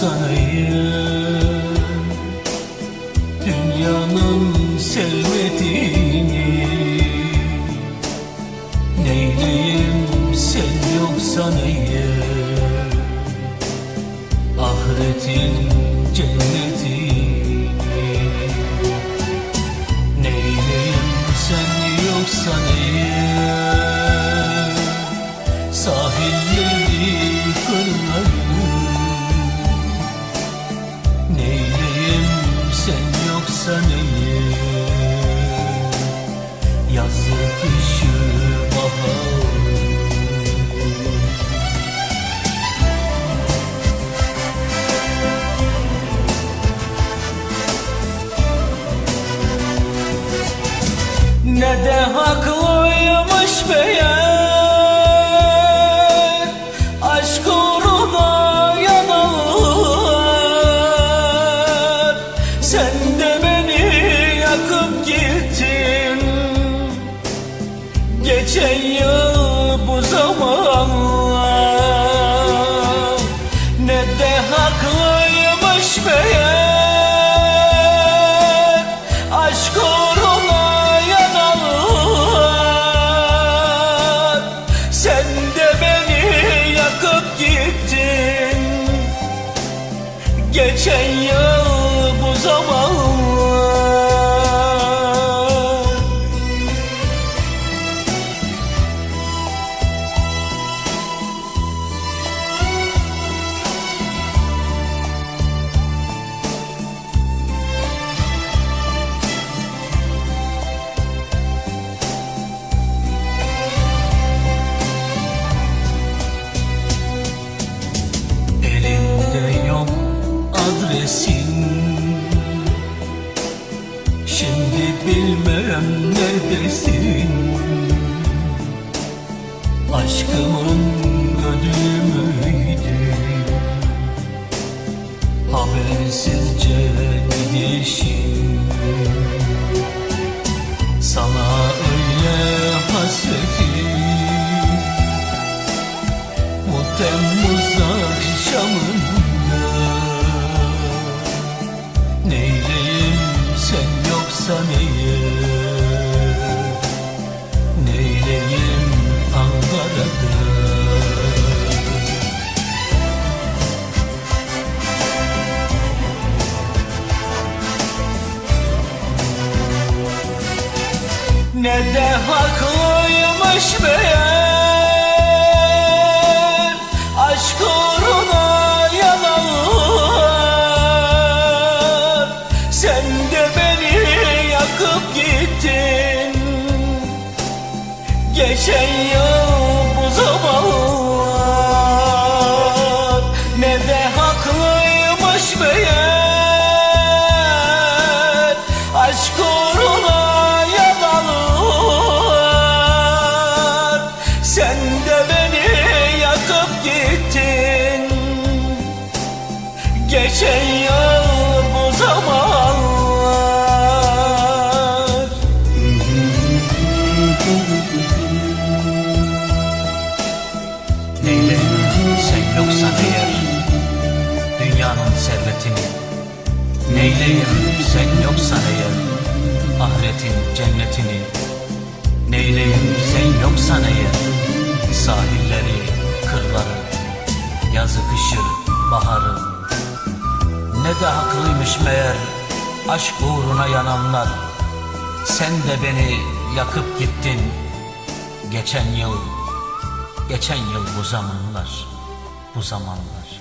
sayın Dünyanın sevmediğini. Neyleyim sen yoksan iyi Ahiretin cennet Yazı kışı bahar Ne de haklıymış meğer Aşk uğruna yanarlar Sen de beni yakıp gittin Geçen yıl bu zamanlar Ne de haklıymış meğer Aşk uğruna yanarlar. Sen de beni yakıp gittin. Geçen yıl Şimdi bilmem neredesin? Aşkımın ödülü müydü? Habersizce gidişin eğer Neyleyim Ankara'da Ne de haklıymış meğer gittin. Geçen yıl Neyleyim sen yoksan eğer Dünyanın servetini. Neyleyim sen yoksan eğer? Ahiretin cennetini. Neyleyim sen yoksan eğer? Sahilleri, kırları Yazı kışı, baharı. Ne de haklıymış meğer Aşk uğruna yananlar. Sen de beni yakıp gittin Geçen yıl Geçen yıl bu zamanlar, bu zamanlar.